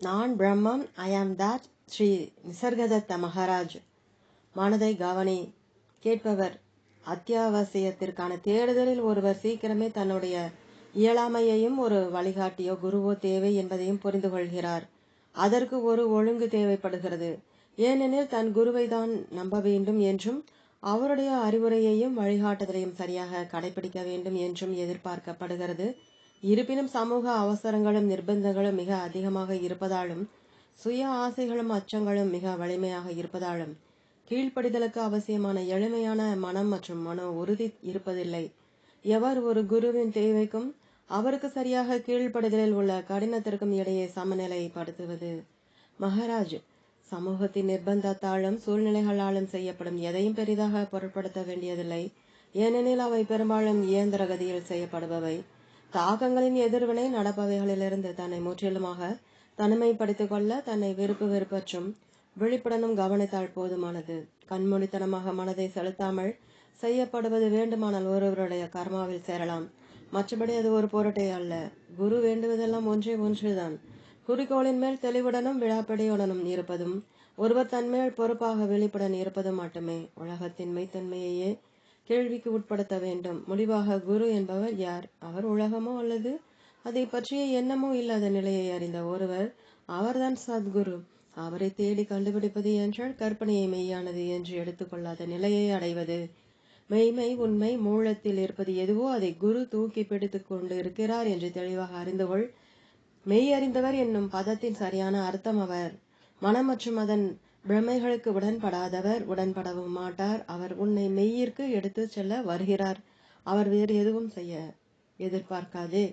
நான் பிரம்மம் ஐ ஆம் தட் ஸ்ரீ நிசர்கதத்த மகாராஜ். மனதை கவனி. கேட்பவர் அத்தியாவசியத்திற்கான தேடுதலில் ஒருவர் சீக்கிரமே தன்னுடைய இயலாமையையும் ஒரு வழிகாட்டியோ குருவோ தேவை என்பதையும் புரிந்து கொள்கிறார். அதற்கு ஒரு ஒழுங்கு தேவைப்படுகிறது. ஏனெனில் தன் குருவை தான் நம்ப வேண்டும் என்றும் அவருடைய அறிவுரையையும் வழிகாட்டுதலையும் சரியாக கடைபிடிக்க வேண்டும் என்றும் எதிர்பார்க்கப்படுகிறது. இருப்பினும் சமூக அவசரங்களும் நிர்பந்தங்களும் மிக அதிகமாக இருப்பதாலும் சுய ஆசைகளும் அச்சங்களும் மிக வலிமையாக இருப்பதாலும் கீழ்ப்படிதலுக்கு அவசியமான எளிமையான மனம் மற்றும் மன உறுதி இருப்பதில்லை. எவர் ஒரு குருவின் தேவைக்கும் அவருக்கு சரியாக கீழ்ப்படிதலில் உள்ள கடினத்திற்கும் இடையே சமநிலைப்படுத்துவது? மகாராஜ் சமூகத்தின் நிர்பந்தத்தாலும் சூழ்நிலைகளாலும் செய்யப்படும் எதையும் பெரிதாக பொருட்படுத்த வேண்டியதில்லை. ஏனெனில் அவை பெரும்பாலும் இயந்திர கதியில் செய்யப்படுபவை. தாகங்களின் எதிர்வினை நடப்பவைகளிலிருந்து தன்னை முற்றிலுமாக தனிமைப்படுத்திக் கொள்ள தன்னை விருப்பு வெறுப்பற்றும் விழிப்புடனும் கவனித்தால் போதுமானது. கண்மூடித்தனமாக மனதை செலுத்தாமல் செய்யப்படுவது வேண்டுமானால் ஒருவருடைய கர்மாவில் சேரலாம். மற்றபடி அது ஒரு பொருட்டே அல்ல. குரு வேண்டுவதெல்லாம் ஒன்றே ஒன்றுதான். குறிக்கோளின் மேல் தெளிவுடனும் விழாப்படியுடனும் இருப்பதும் ஒருவர் தன்மேல் பொறுப்பாக வெளிப்புடன் இருப்பதும் மட்டுமே. உலகத்தின் மெய்த்தன்மையையே கேள்விக்கு உட்படுத்த வேண்டும். முடிவாக குரு என்பவர் யார்? அவர் உலகமோ அல்லது அதை பற்றிய எண்ணமோ இல்லாத நிலையை அறிந்த ஒருவர். அவர்தான் சத்குரு. அவரை தேடி கண்டுபிடிப்பது என்றால் கற்பனையை மெய்யானது என்று எடுத்துக்கொள்ளாத நிலையை அடைவது. மெய்மை உண்மை மூலத்தில் இருப்பது எதுவோ அதை குரு தூக்கி பிடித்து கொண்டு இருக்கிறார் என்று தெளிவாக அறிந்து கொள். மெய் அறிந்தவர் என்னும் பதத்தின் சரியான அர்த்தம் அவர். மனம் மற்றும் அதன் பிரமைகளுக்கு உடன்படாதவர் உடன்படவும் மாட்டார். அவர் உன்னை மெய்யிற்கு எடுத்து செல்ல வருகிறார். அவர் வேறு எதுவும் செய்ய எதிர்பார்க்காதே.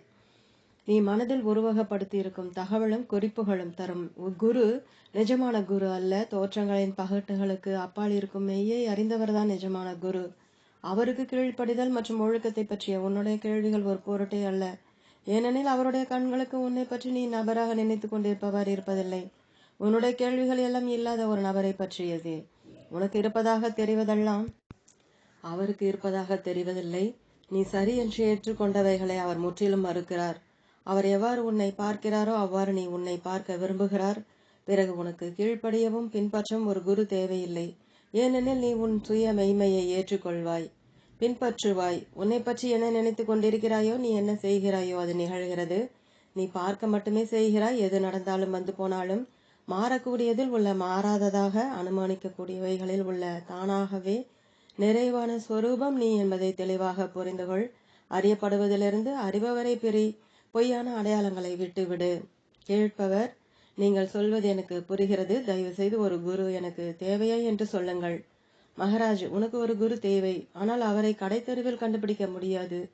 நீ மனதில் உருவகப்படுத்தி இருக்கும் தகவலும் குறிப்புகளும் தரும். குரு நிஜமான குரு அல்ல. தோற்றங்களின் பகட்டுகளுக்கு அப்பால் இருக்கும் மெய்யை அறிந்தவர்தான் நிஜமான குரு. அவருக்கு கீழ்ப்படிதல் மற்றும் ஒழுக்கத்தை பற்றிய உன்னுடைய கேள்விகள் ஒரு பொருட்டே அல்ல. ஏனெனில் அவருடைய கண்களுக்கு உன்னை பற்றி நீ நபராக நினைத்து கொண்டிருப்பவர் இருப்பதில்லை. உன்னுடைய கேள்விகள் எல்லாம் இல்லாத ஒரு நபரை பற்றியது. உனக்கு இருப்பதாக தெரிவதெல்லாம்? அவருக்கு இருப்பதாக தெரிவதில்லை. நீ சரி என்று ஏற்றுக்கொண்டவைகளை அவர் முற்றிலும் மறுக்கிறார். அவர் எவ்வாறு உன்னை பார்க்கிறாரோ அவ்வாறு நீ உன்னை பார்க்க விரும்புகிறார். பிறகு உனக்கு கீழ்ப்படியவும் பின்பற்றவும் ஒரு குரு தேவையில்லை. ஏனெனில் நீ உன் சுய மெய்மையை ஏற்றுக்கொள்வாய். பின்பற்றுவாய். உன்னை பற்றி என்ன நினைத்து கொண்டிருக்கிறாயோ நீ என்ன செய்கிறாயோ அது நிகழ்கிறது. நீ பார்க்க மட்டுமே செய்கிறாய். எது நடந்தாலும் வந்து போனாலும் மாறக்கூடியதில் உள்ள மாறாததாக அனுமானிக்கக்கூடியவைகளில் உள்ள தானாகவே நிறைவான ஸ்வரூபம் நீ என்பதை தெளிவாக புரிந்துகொள். அறியப்படுவதிலிருந்து அறிபவரை பிரி. பொய்யான அடையாளங்களை விட்டுவிடு. கேட்பவர் நீங்கள் சொல்வது எனக்கு புரிகிறது. தயவு செய்து ஒரு குரு எனக்கு தேவையா என்று சொல்லுங்கள். மகராஜ் உனக்கு ஒரு குரு தேவை. ஆனால் அவரை கடைத்தெருவில் கண்டுபிடிக்க முடியாது.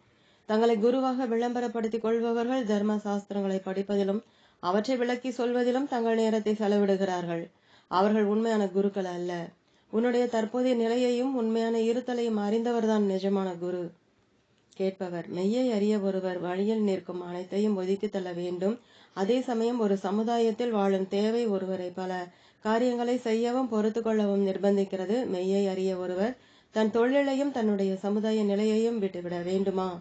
தங்களை குருவாக விளம்பரப்படுத்திக் கொள்பவர்கள் தர்ம சாஸ்திரங்களை படிப்பதிலும் அவற்றை விளக்கி சொல்வதிலும் தங்கள் நேரத்தை செலவிடுகிறார்கள். அவர்கள் உண்மையான குருக்கள் அல்ல. உன்னுடைய தற்போதைய நிலையையும் உண்மையான இருத்தலையும் அறிந்தவர்தான் நிஜமான குரு. கேட்பவர் மெய்யை அறிய ஒருவர் வழியில் நிற்கும் அனைத்தையும் ஒதுக்கி தள்ள வேண்டும். அதே சமயம் ஒரு சமுதாயத்தில் வாழும் தேவை ஒருவரை பல காரியங்களை செய்யவும் பொறுத்து கொள்ளவும் நிர்பந்திக்கிறது. மெய்யை அறிய ஒருவர் தன் தொழிலையும் தன்னுடைய சமுதாய நிலையையும் விட்டுவிட வேண்டுமா?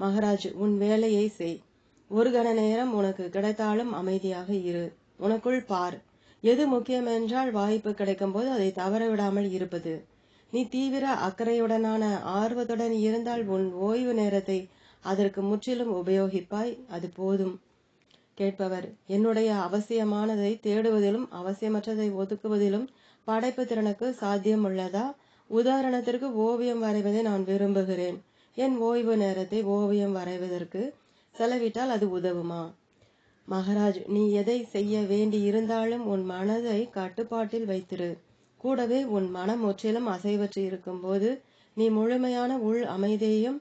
மகாராஜ் உன் வேலையை செய். ஒரு கண நேரம் உனக்கு கிடைத்தாலும் அமைதியாக இரு. உனக்குள் பார். எது முக்கியம் என்றால் வாய்ப்பு கிடைக்கும் போது அதை தவற விடாமல் இருப்பது. நீ தீவிர அக்கறையுடனான ஆர்வத்துடன் இருந்தால் உன் ஓய்வு நேரத்தை அதற்கு முற்றிலும் உபயோகிப்பாய். அது போதும். கேட்பவர் என்னுடைய அவசியமானதை தேடுவதிலும் அவசியமற்றதை ஒதுக்குவதிலும் படைப்பு திறனுக்கு சாத்தியம் உள்ளதா உதாரணத்திற்கு ஓவியம் வரைவதை நான் விரும்புகிறேன். என் ஓய்வு நேரத்தை ஓவியம் வரைவதற்கு செலவிட்டால் அது உதவுமா? மகராஜ் நீ எதை செய்ய வேண்டி இருந்தாலும் உன் மனதை கட்டுப்பாட்டில் வைத்திரு. கூடவே உன் மனம் முற்றிலும் அசைவற்று இருக்கும்போது நீ முழுமையான உள் அமைதியையும்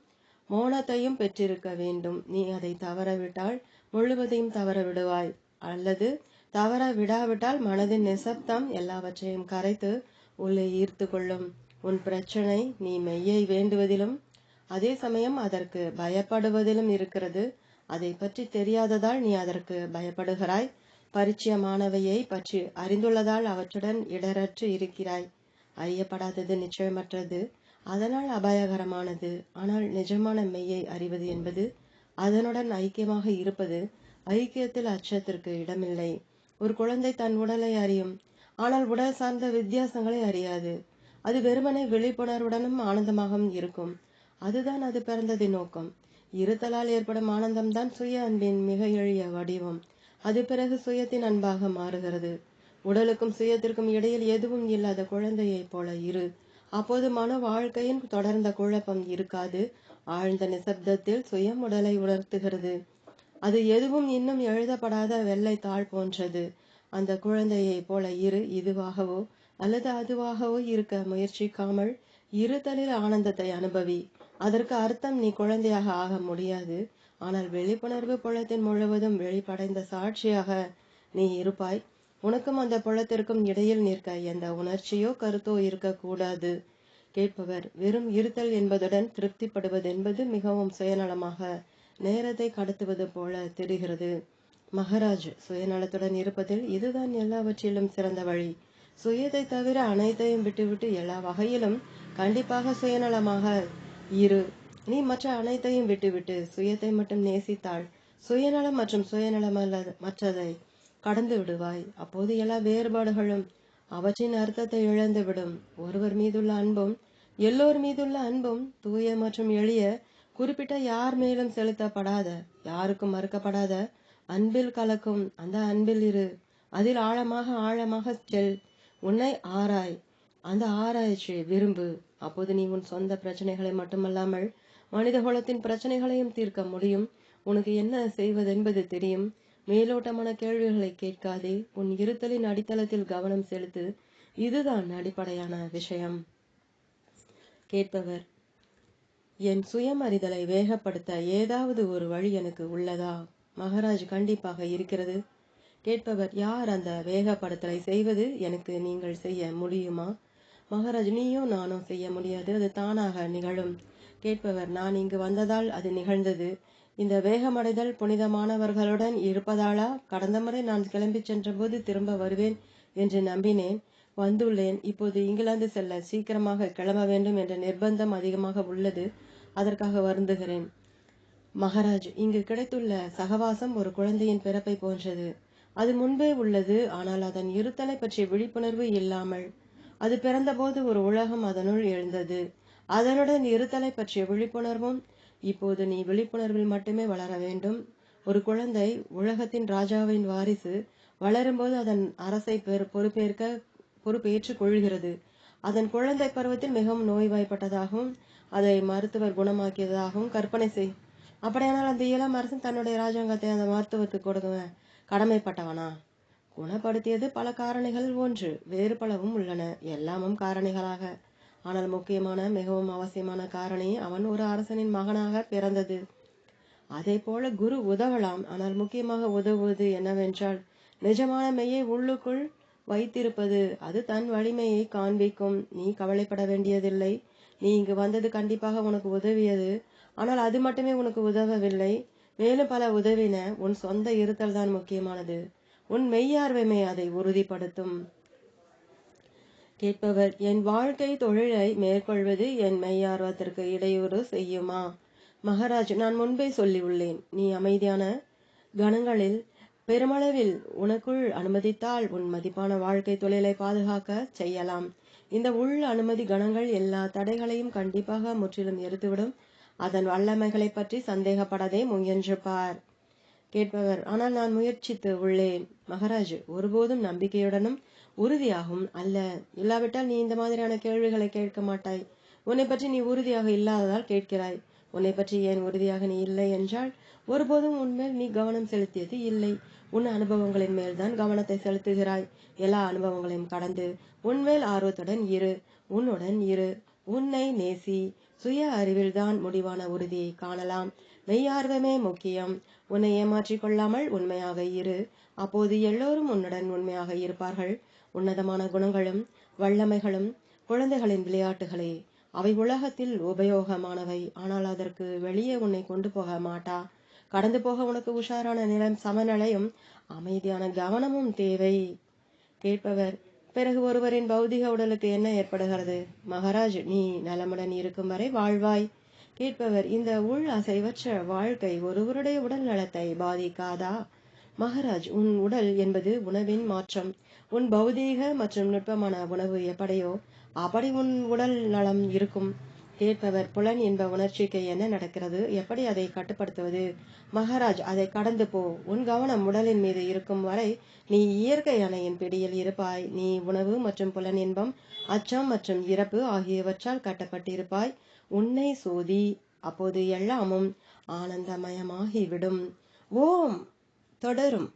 மௌனத்தையும் பெற்றிருக்க வேண்டும். நீ அதை தவறவிட்டால் முழுவதையும் தவற விடுவாய் அல்லது தவற விடாவிட்டால் மனதின் நிசப்தம் எல்லாவற்றையும் கரைத்து உள்ளே ஈர்த்து கொள்ளும் உன் பிரச்சனை நீ மெய்யை வேண்டுவதிலும் அதே சமயம் அதற்கு பயப்படுவதிலும் இருக்கிறது. அதை பற்றி தெரியாததால் நீ அதற்கு பயப்படுகிறாய். பரிச்சயமானவையை பற்றி அறிந்துள்ளதால் அவற்றுடன் இடரற்று இருக்கிறாய். அறியப்படாதது நிச்சயமற்றது. அதனால் அபாயகரமானது. ஆனால் நிஜமான மெய்யை அறிவது என்பது அதனுடன் ஐக்கியமாக இருப்பது ஐக்கியத்தில் அச்சத்திற்கு இடமில்லை. ஒரு குழந்தை தன் உடலை அறியும். ஆனால் உடல் சார்ந்த வித்தியாசங்களை அறியாது. அது வெறுமனே விழிப்புணர்வுடனும் ஆனந்தமாகவும் இருக்கும். அதுதான் அது பிறந்ததின் நோக்கம். இருத்தலால் ஏற்படும் ஆனந்தம்தான் சுய அன்பின் மிக எளிய வடிவம். அது பிறகு சுயத்தின் அன்பாக மாறுகிறது. உடலுக்கும் சுயத்திற்கும் இடையில் எதுவும் இல்லாத குழந்தையைப் போல இரு. அப்போது மன வாழ்க்கையின் தொடர்ந்த குழப்பம் இருக்காது. ஆழ்ந்த நிசப்தத்தில் சுயம் உடலை உணர்த்துகிறது. அது எதுவும் இன்னும் எழுதப்படாத வெள்ளை தாள் போன்றது. அந்த குழந்தையைப் போல இரு இதுவாகவோ அல்லது அதுவாகவோ இருக்க முயற்சிக்காமல் இருத்தலில் ஆனந்தத்தை அனுபவி. அதற்கு அர்த்தம் நீ குழந்தையாக ஆக முடியாது. ஆனால் விழிப்புணர்வு புலத்தின் முழுவதும் வெளிப்படைந்த சாட்சியாக நீ இருப்பாய். உனக்கும் அந்த புலத்திற்கும் இடையில் நிற்க எந்த உணர்ச்சியோ கருத்தோ இருக்கக்கூடாது. கேட்பவர் வெறும் இருத்தல் என்பதுடன் திருப்திப்படுவது என்பது மிகவும் சுயநலமாக நேரத்தை கடத்துவது போல தெரிகிறது. மகராஜ் சுயநலத்துடன் இருப்பதில் இதுதான் எல்லாவற்றிலும் சிறந்த வழி. சுயத்தை தவிர அனைத்தையும் விட்டுவிட்டு எல்லா வகையிலும் கண்டிப்பாக சுயநலமாக இரு. நீ மற்ற அனைத்தையும் விட்டுவிட்டு சுயத்தை மட்டும் நேசித்தாள் சுயநலம் மற்றும் சுயநலமல்ல மற்றதை கடந்து விடுவாய். அப்போது எல்லா வேறுபாடுகளும் அவற்றின் அர்த்தத்தை இழந்துவிடும். ஒருவர் மீதுள்ள அன்பும் எல்லோர் மீதுள்ள அன்பும் தூய மற்றும் எளிய குறிப்பிட்ட யார் மேலும் செலுத்தப்படாத யாருக்கும் மறுக்கப்படாத அன்பில் கலக்கும். அந்த அன்பில் இரு. அதில் ஆழமாக ஆழமாக செல். உன்னை ஆராய். அந்த ஆராய்ச்சி விரும்பு. அப்போது நீ உன் சொந்த பிரச்சனைகளை மட்டுமல்லாமல் மனித குலத்தின் பிரச்சனைகளையும் தீர்க்க முடியும். உனக்கு என்ன செய்வதென்பது தெரியும். மேலோட்டமான கேள்விகளை கேட்காதே. உன் இருத்தலின் அடித்தளத்தில் கவனம் செலுத்து. இதுதான் அடிப்படையான விஷயம். கேட்பவர் என் சுயமறிதலை வேகப்படுத்த ஏதாவது ஒரு வழி எனக்கு உள்ளதா? மகாராஜ் கண்டிப்பாக இருக்கிறது. கேட்பவர் யார் அந்த வேகப்படுத்தலை செய்வது எனக்கு நீங்கள் செய்ய முடியுமா? மகாராஜ் நீயும் நானும் செய்ய முடியாது அது தானாக நிகழும். கேட்பவர் நான் இங்கு வந்ததால் அது நிகழ்ந்தது. இந்த வேகமடைதல் புனிதமானவர்களுடன் இருப்பதாலா? கடந்த முறை நான் கிளம்பி சென்றபோது திரும்ப வருவேன் என்று நம்பினேன். வந்துள்ளேன். இப்போது இங்கிலாந்து செல்ல சீக்கிரமாக கிளம்ப வேண்டும் என்ற நிர்பந்தம் அதிகமாக உள்ளது. அதற்காக வருந்துகிறேன். மகாராஜ் இங்கு கிடைத்துள்ள சகவாசம் ஒரு குழந்தையின் பிறப்பை போன்றது. அது முன்பே உள்ளது ஆனால் அதன் இருத்தலை பற்றிய விழிப்புணர்வு இல்லாமல். அது பிறந்தபோது ஒரு உலகம் அதனுள் எழுந்தது. அதனுடன் இருத்தலை பற்றிய விழிப்புணர்வும் இப்போது நீ விழிப்புணர்வில் மட்டுமே வளர வேண்டும். ஒரு குழந்தை உலகத்தின் ராஜாவின் வாரிசு வளரும்போது அதன் அரசை பொறுப்பேற்க பொறுப்பேற்றுக் கொள்கிறது. அதன் குழந்தை பருவத்தில் மிகவும் நோய்வாய்ப்பட்டதாகவும் அதை மருத்துவர் குணமாக்கியதாகவும் கற்பனை செய். அப்படியானால் அந்த இளம் அரசன் தன்னுடைய ராஜாங்கத்தை அந்த மருத்துவத்துக்கு கொடுக்க கடமைப்பட்டவனா? குணப்படுத்தியது பல காரணிகள் ஒன்று. வேறு பலவும் உள்ளன. எல்லாமும் காரணிகளாக. ஆனால் முக்கியமான மிகவும் அவசியமான காரணி அவன் ஒரு அரசனின் மகனாக பிறந்தது. அதே போல குரு உதவலாம். ஆனால் முக்கியமாக உதவுவது என்னவென்றால் நிஜமான மெய்யை உள்ளுக்குள் வைத்திருப்பது. அது தன் வலிமையை காண்பிக்கும். நீ கவலைப்பட வேண்டியதில்லை. நீ இங்கு வந்தது கண்டிப்பாக உனக்கு உதவியது. ஆனால் அது மட்டுமே உனக்கு உதவவில்லை. மேலும் பல உதவின. உன் சொந்த இருத்தல் தான் முக்கியமானது. உன் மெய்யார்வமே அதை உறுதிப்படுத்தும். கேட்பவர் என் வாழ்க்கை தொழிலை மேற்கொள்வது என் மெய்யார்வத்திற்கு இடையூறு செய்யுமா? மகாராஜ் நான் முன்பே சொல்லியுள்ளேன். நீ அமைதியான கணங்களில் பெருமளவில் உனக்குள் அனுமதித்தால் உன் மதிப்பான வாழ்க்கை தொழிலை பாதுகாக்க செய்யலாம். இந்த உள் அனுமதி கணங்கள் எல்லா தடைகளையும் கண்டிப்பாக முற்றிலும் எரித்துவிடும். அதன் வல்லமைகளை பற்றி சந்தேகப்படாதே முயன்று பார் கேட்பவர். ஆனால் நான் முயற்சித்து உள்ளேன் மகாராஜ் ஒருபோதும் நம்பிக்கையுடனும் உறுதியாகவும் அல்ல. இல்லாவிட்டால் நீ இந்த மாதிரியான கேள்விகளை கேட்க மாட்டாய். உன்னை பற்றி நீ உறுதியாக இல்லாததால் கேட்கிறாய். உன்னை பற்றி ஏன் உறுதியாக நீ இல்லை என்றால் ஒருபோதும் உன்மேல் நீ கவனம் செலுத்தியது இல்லை. உன் அனுபவங்களின் மேல்தான் கவனத்தை செலுத்துகிறாய். எல்லா அனுபவங்களையும் கடந்து உன்மேல் ஆர்வத்துடன் இரு. உன்னுடன் இரு. உன்னை நேசி. சுய அறிவில்தான் முடிவான உறுதியை காணலாம். மெய்யார்வமே முக்கியம். உன்னை ஏமாற்றிக் கொள்ளாமல் உண்மையாக இரு. அப்போது எல்லோரும் உன்னுடன் உண்மையாக இருப்பார்கள். உன்னதமான குணங்களும் வல்லமைகளும் குழந்தைகளின் விளையாட்டுகளே. அவை உலகத்தில் உபயோகமானவை. ஆனால் அதற்கு வெளியே உன்னை கொண்டு போக மாட்டா. கடந்து போக உனக்கு உஷாரான நிலம் சமநிலையும் அமைதியான கவனமும் தேவை. கேட்பவர் பிறகு ஒருவரின் பௌதிக உடலுக்கு என்ன ஏற்படுகிறது? மகாராஜ் நீ நலமுடன் இருக்கும் வரை வாழ்வாய். கேட்பவர் இந்த உள் அசைவற்ற வாழ்க்கை ஒருவருடைய உடல் நலத்தை பாதிக்காதா? மகாராஜ் உன் உடல் என்பது உணவின் மாற்றம். உன் பௌதீக மற்றும் நுட்பமான உணவு எப்படியோ அப்படி உன் உடல் நலம் இருக்கும். கேட்பவர் புலன் என்ப உணர்ச்சிக்கு என்ன நடக்கிறது? எப்படி அதை கட்டுப்படுத்துவது? மகாராஜ் அதை கடந்து போ. உன் கவனம் உடலின் மீது இருக்கும் வரை நீ இயற்கை அணையின் பிடியில் இருப்பாய். நீ உணவு மற்றும் புலன் இன்பம் அச்சம் மற்றும் இறப்பு ஆகியவற்றால் கட்டப்பட்டிருப்பாய். உன்னை சோதி அப்போது எல்லாமும் ஆனந்தமயமாகிவிடும். ஓம் தொடரும்.